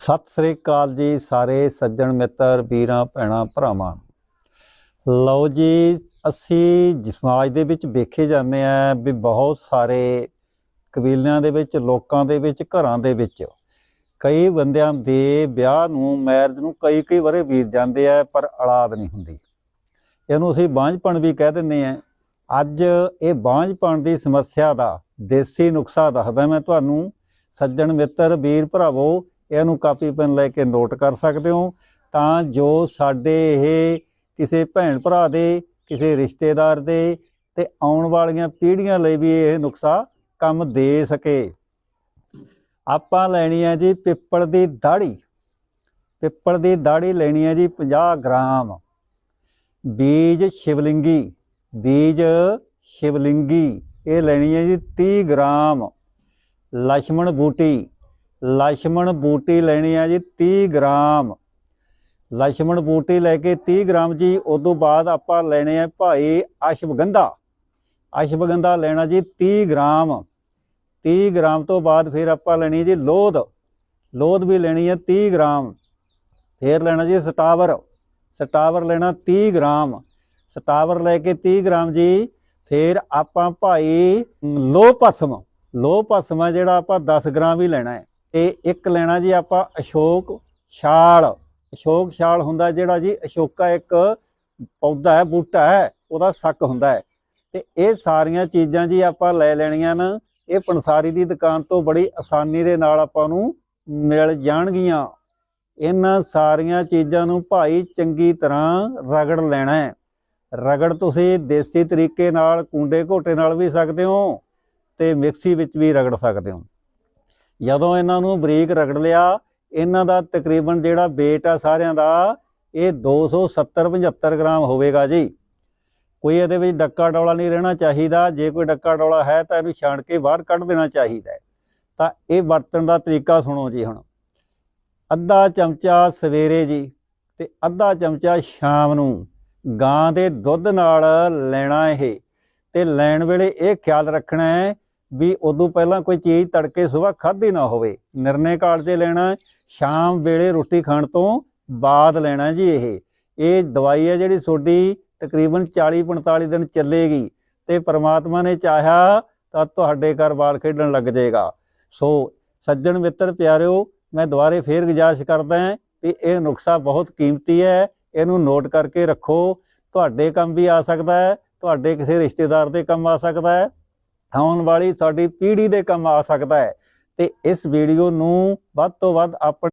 ਸਤਿ ਸ੍ਰੀ ਅਕਾਲ ਜੀ ਸਾਰੇ ਸੱਜਣ ਮਿੱਤਰ, ਵੀਰਾਂ, ਭੈਣਾਂ, ਭਰਾਵਾਂ। ਲਓ ਜੀ, ਅਸੀਂ ਸਮਾਜ ਦੇ ਵਿੱਚ ਵੇਖੇ ਜਾਂਦੇ ਆ ਵੀ ਬਹੁਤ ਸਾਰੇ ਕਬੀਲਿਆਂ ਦੇ ਵਿੱਚ, ਲੋਕਾਂ ਦੇ ਵਿੱਚ, ਘਰਾਂ ਦੇ ਵਿੱਚ ਕਈ ਬੰਦਿਆਂ ਦੇ ਵਿਆਹ ਨੂੰ ਮੈਰਿਜ ਨੂੰ ਕਈ ਕਈ ਵਰੇ ਬੀਤ ਜਾਂਦੇ ਆ, ਪਰ ਔਲਾਦ ਨਹੀਂ ਹੁੰਦੀ। ਇਹਨੂੰ ਅਸੀਂ ਬਾਂਝਪਣ ਵੀ ਕਹਿ ਦਿੰਦੇ ਆ। ਅੱਜ ਇਹ ਬਾਂਝਪਣ ਦੀ ਸਮੱਸਿਆ ਦਾ, ਦੇਸੀ ਨੁਕਸਾ ਦੱਸਦਾ ਮੈਂ ਤੁਹਾਨੂੰ। ਸੱਜਣ ਮਿੱਤਰ, ਵੀਰ, ਭਰਾਵੋ ਇਹਨੂੰ ਕਾਪੀ ਪੈਨ ਲੈ ਕੇ ਨੋਟ ਕਰ ਸਕਦੇ ਹੋ। ਤਾਂ ਜੋ ਸਾਡੇ ਇਹ ਕਿਸੇ ਭੈਣ ਭਰਾ ਦੇ, ਕਿਸੇ ਰਿਸ਼ਤੇਦਾਰ ਦੇ ਤੇ ਆਉਣ ਵਾਲੀਆਂ ਪੀੜ੍ਹੀਆਂ ਲਈ ਵੀ ਇਹ ਨੁਕਸਾ ਕੰਮ ਦੇ ਸਕੇ। ਆਪਾਂ ਲੈਣੀ ਹੈ ਜੀ ਪਿੱਪਲ ਦੀ ਦਾੜੀ ਪਿੱਪਲ ਦੀ ਦਾੜੀ ਲੈਣੀ ਹੈ ਜੀ 50 ਗ੍ਰਾਮ। ਬੀਜ ਸ਼ਿਵਲਿੰਗੀ। ਬੀਜ ਸ਼ਿਵਲਿੰਗੀ। ਇਹ ਲੈਣੀ ਹੈ ਜੀ 30 ਗ੍ਰਾਮ। ਲక్ష్మణ ਬੂਟੀ। ਲਛਮਣ ਬੂਟੀ ਲੈਣੀ ਆ ਜੀ 30 ਗ੍ਰਾਮ। ਲਛਮਣ ਬੂਟੀ ਲੈ ਕੇ 30 ਗ੍ਰਾਮ ਜੀ ਉਸ ਤੋਂ ਬਾਅਦ ਆਪਾਂ ਲੈਣੇ ਆ ਭਾਈ ਅਸ਼ਵਗੰਧਾ। ਅਸ਼ਵਗੰਧਾ ਲੈਣਾ ਜੀ 30 ਗ੍ਰਾਮ। 30 ਗ੍ਰਾਮ ਤੋਂ ਬਾਅਦ ਫਿਰ ਆਪਾਂ ਲੈਣੀ ਜੀ ਲੋਧ। ਲੋਧ ਵੀ ਲੈਣੀ ਹੈ 30 ਗ੍ਰਾਮ। ਫਿਰ ਲੈਣਾ ਜੀ ਸਟਾਵਰ। ਸਟਾਵਰ ਲੈਣਾ 30 ਗ੍ਰਾਮ। ਸਟਾਵਰ ਲੈ ਕੇ 30 ਗ੍ਰਾਮ ਜੀ, ਫਿਰ ਆਪਾਂ ਭਾਈ ਲੋਹ ਭਸਮ। ਲੋਹ ਭਸਮ ਜਿਹੜਾ ਆਪਾਂ 10 ਗ੍ਰਾਮ ਹੀ ਲੈਣਾ ਹੈ। ਤੇ ਇੱਕ ਲੈਣਾ ਜੀ ਆਪਾਂ ਅਸ਼ੋਕ ਛਾਲ। ਅਸ਼ੋਕ ਛਾਲ ਹੁੰਦਾ ਜਿਹੜਾ ਜੀ, ਅਸ਼ੋਕਾ ਇੱਕ ਪੌਦਾ ਹੈ, ਬੂਟਾ ਹੈ, ਉਹਦਾ ਸੱਕ ਹੁੰਦਾ ਹੈ। ਤੇ ਇਹ ਸਾਰੀਆਂ ਚੀਜ਼ਾਂ ਜੀ ਆਪਾਂ ਲੈ ਲੈਣੀਆਂ ਨੇ। ਇਹ ਪੰਸਾਰੀ ਦੀ ਦੁਕਾਨ ਤੋਂ ਬੜੀ ਆਸਾਨੀ ਦੇ ਨਾਲ ਆਪਾਂ ਨੂੰ ਮਿਲ ਜਾਣਗੀਆਂ। ਇਹਨਾਂ ਸਾਰੀਆਂ ਚੀਜ਼ਾਂ ਨੂੰ ਭਾਈ ਚੰਗੀ ਤਰ੍ਹਾਂ ਰਗੜ ਲੈਣਾ ਹੈ। ਰਗੜ ਤੁਸੀਂ ਦੇਸੀ ਤਰੀਕੇ ਨਾਲ, ਕੁੰਡੇ ਘੋਟੇ ਨਾਲ ਵੀ ਸਕਦੇ ਹੋ ਤੇ ਮਿਕਸੀ ਵਿੱਚ ਵੀ ਰਗੜ ਸਕਦੇ ਹੋ। ਜਦੋਂ ਇਹਨਾਂ ਨੂੰ ਬਰੀਕ ਰਗੜ ਲਿਆ, ਇਹਨਾਂ ਦਾ ਤਕਰੀਬਨ ਜਿਹੜਾ weight ਆ ਸਾਰਿਆਂ ਦਾ, ਇਹ 270 75 ਗ੍ਰਾਮ ਹੋਵੇਗਾ ਜੀ। ਕੋਈ ਇਹਦੇ ਵਿੱਚ ਡੱਕਾ ਡੌਲਾ ਨਹੀਂ ਰਹਿਣਾ ਚਾਹੀਦਾ। ਜੇ ਕੋਈ ਡੱਕਾ ਡੌਲਾ ਹੈ ਤਾਂ ਇਹਨੂੰ ਛਾਣ ਕੇ ਬਾਹਰ ਕੱਢ ਦੇਣਾ ਚਾਹੀਦਾ ਤਾਂ ਇਹ ਵਰਤਣ ਦਾ ਤਰੀਕਾ ਸੁਣੋ ਜੀ ਹੁਣ। ਅੱਧਾ ਚਮਚਾ ਸਵੇਰੇ ਜੀ ਤੇ ਅੱਧਾ ਚਮਚਾ ਸ਼ਾਮ ਨੂੰ ਗਾਂ ਦੇ ਦੁੱਧ ਨਾਲ ਲੈਣਾ ਇਹ। ਤੇ ਲੈਣ ਵੇਲੇ ਇਹ ਖਿਆਲ ਰੱਖਣਾ ਹੈ ਵੀ ਉਦੋਂ ਪਹਿਲਾਂ ਕੋਈ ਚੀਜ਼ ਤੜਕੇ ਸਵੇਰ ਖਾਧੀ ਨਾ ਹੋਵੇ। ਨਿਰਣੇ ਕਾਲ 'ਚ ਲੈਣਾ, ਸ਼ਾਮ ਵੇਲੇ ਰੋਟੀ ਖਾਣ ਤੋਂ ਬਾਅਦ ਲੈਣਾ ਜੀ ਇਹ। ਇਹ ਦਵਾਈ ਹੈ ਜਿਹੜੀ ਤੁਹਾਡੀ ਤਕਰੀਬਨ 40 45 ਦਿਨ ਚੱਲੇਗੀ। ਤੇ ਪ੍ਰਮਾਤਮਾ ਨੇ ਚਾਹਿਆ ਤਾਂ ਤੁਹਾਡੇ ਘਰ ਬਾਲ ਖੇਡਣ ਲੱਗ ਜਾਏਗਾ। ਸੋ ਸੱਜਣ ਮਿੱਤਰ ਪਿਆਰਿਓ, ਮੈਂ ਦੁਬਾਰੇ ਫੇਰ ਗੁਜ਼ਾਰਿਸ਼ ਕਰਦਾ ਹਾਂ ਵੀ ਇਹ ਨੁਕਸਾ ਬਹੁਤ ਕੀਮਤੀ ਹੈ। ਇਹਨੂੰ ਨੋਟ ਕਰਕੇ ਰੱਖੋ। ਤੁਹਾਡੇ ਕੰਮ ਵੀ ਆ ਸਕਦਾ ਹੈ, ਤੁਹਾਡੇ ਕਿਸੇ ਰਿਸ਼ਤੇਦਾਰ ਦੇ ਕੰਮ ਆ ਸਕਦਾ ਹੈ। ਆਉਣ ਵਾਲੀ ਸਾਡੀ ਪੀੜ੍ਹੀ ਦੇ ਕੰਮ ਆ ਸਕਦਾ ਹੈ। ਤੇ ਇਸ ਵੀਡੀਓ ਨੂੰ ਵੱਧ ਤੋਂ ਵੱਧ ਆਪਣੇ